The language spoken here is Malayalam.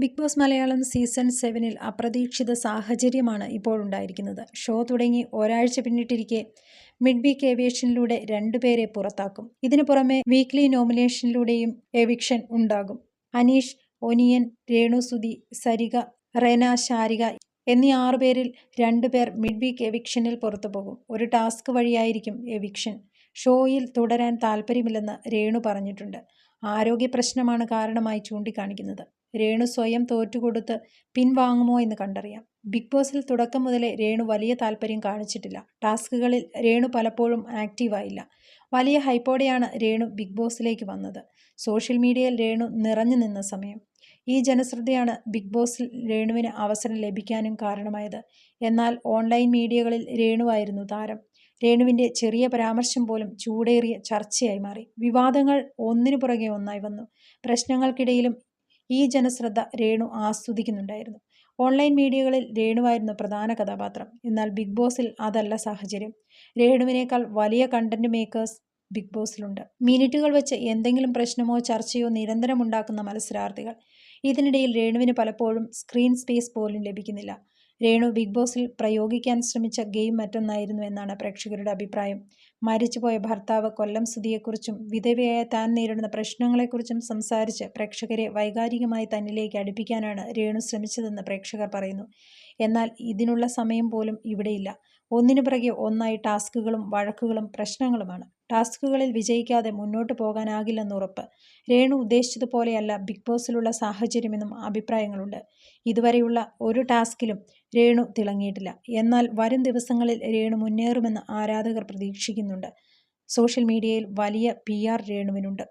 ബിഗ് ബോസ് മലയാളം സീസൺ സെവനിൽ അപ്രതീക്ഷിത സാഹചര്യമാണ് ഇപ്പോഴുണ്ടായിരിക്കുന്നത്. ഷോ തുടങ്ങി ഒരാഴ്ച പിന്നിട്ടിരിക്കെ മിഡ് വീക്ക് ഏവിയേഷനിലൂടെ രണ്ടുപേരെ പുറത്താക്കും. ഇതിനു പുറമെ വീക്ക്ലി നോമിനേഷനിലൂടെയും എവിക്ഷൻ ഉണ്ടാകും. അനീഷ് ഒനിയൻ രേണുസുതി സരിക റെന ശാരിക എന്നീ ആറുപേരിൽ രണ്ടുപേർ മിഡ് വീക്ക് എവിക്ഷനിൽ പുറത്തു പോകും. ഒരു ടാസ്ക് വഴിയായിരിക്കും എവിക്ഷൻ. ഷോയിൽ തുടരാൻ താല്പര്യമില്ലെന്ന് രേണു പറഞ്ഞിട്ടുണ്ട്. ആരോഗ്യ പ്രശ്നമാണ് കാരണമായി ചൂണ്ടിക്കാണിക്കുന്നത്. രേണു സ്വയം തോറ്റുകൊടുത്ത് പിൻവാങ്ങുമോ എന്ന് കണ്ടറിയാം. ബിഗ് ബോസിൽ തുടക്കം മുതലേ രേണു വലിയ താല്പര്യം കാണിച്ചിട്ടില്ല. ടാസ്കുകളിൽ രേണു പലപ്പോഴും ആക്റ്റീവായില്ല വലിയ ഹൈപ്പോടെയാണ് രേണു ബിഗ് ബോസിലേക്ക് വന്നത്. സോഷ്യൽ മീഡിയയിൽ രേണു നിറഞ്ഞു നിന്ന സമയം. ഈ ജനശ്രദ്ധയാണ് ബിഗ് ബോസിൽ രേണുവിന് അവസരം ലഭിക്കാനും കാരണമായത്. എന്നാൽ ഓൺലൈൻ മീഡിയകളിൽ രേണുവായിരുന്നു താരം. രേണുവിന്റെ ചെറിയ പരാമർശം പോലും ചൂടേറിയ ചർച്ചയായി മാറി. വിവാദങ്ങൾ ഒന്നിനു പുറകെ ഒന്നായി വന്നു. പ്രശ്നങ്ങൾക്കിടയിലും ഈ ജനശ്രദ്ധ രേണു ആസ്വദിക്കുന്നുണ്ടായിരുന്നു. ഓൺലൈൻ മീഡിയകളിൽ രേണുവായിരുന്നു പ്രധാന കഥാപാത്രം. എന്നാൽ ബിഗ് ബോസിൽ അതല്ല സാഹചര്യം. രേണുവിനേക്കാൾ വലിയ കണ്ടന്റ് മേക്കേഴ്സ് ബിഗ് ബോസിലുണ്ട്. മിനിറ്റുകൾ വെച്ച് എന്തെങ്കിലും പ്രശ്നമോ ചർച്ചയോ നിരന്തരം ഉണ്ടാക്കുന്ന മത്സരാർത്ഥികൾ. ഇതിനിടയിൽ രേണുവിന് പലപ്പോഴും സ്ക്രീൻ സ്പേസ് പോലും ലഭിക്കുന്നില്ല. രേണു ബിഗ് ബോസിൽ പ്രയോഗിക്കാൻ ശ്രമിച്ച ഗെയിം മറ്റൊന്നായിരുന്നു എന്നാണ് പ്രേക്ഷകരുടെ അഭിപ്രായം. മരിച്ചുപോയ ഭർത്താവ് കൊല്ലം സ്ഥിതിയെക്കുറിച്ചും വിധവയായ താൻ നേരിടുന്ന പ്രശ്നങ്ങളെക്കുറിച്ചും സംസാരിച്ച് പ്രേക്ഷകരെ വൈകാരികമായി തന്നിലേക്ക് അടുപ്പിക്കാനാണ് രേണു ശ്രമിച്ചതെന്ന് പ്രേക്ഷകർ പറയുന്നു. എന്നാൽ ഇതിനുള്ള സമയം പോലും ഇവിടെയില്ല. ഒന്നിനു പിറകെ ഒന്നായി ടാസ്കുകളും വഴക്കുകളും പ്രശ്നങ്ങളുമാണ്. ടാസ്കുകളിൽ വിജയിക്കാതെ മുന്നോട്ട് പോകാനാകില്ലെന്ന് ഉറപ്പ്. രേണു ഉദ്ദേശിച്ചതുപോലെയല്ല ബിഗ് ബോസിലുള്ള സാഹചര്യമെന്നും അഭിപ്രായങ്ങളുണ്ട്. ഇതുവരെയുള്ള ഒരു ടാസ്കിലും രേണു തിളങ്ങിയിട്ടില്ല. എന്നാൽ വരും ദിവസങ്ങളിൽ രേണു മുന്നേറുമെന്ന് ആരാധകർ പ്രതീക്ഷിക്കുന്നുണ്ട്. സോഷ്യൽ മീഡിയയിൽ വലിയ പി ആർ രേണുവിനുണ്ട്.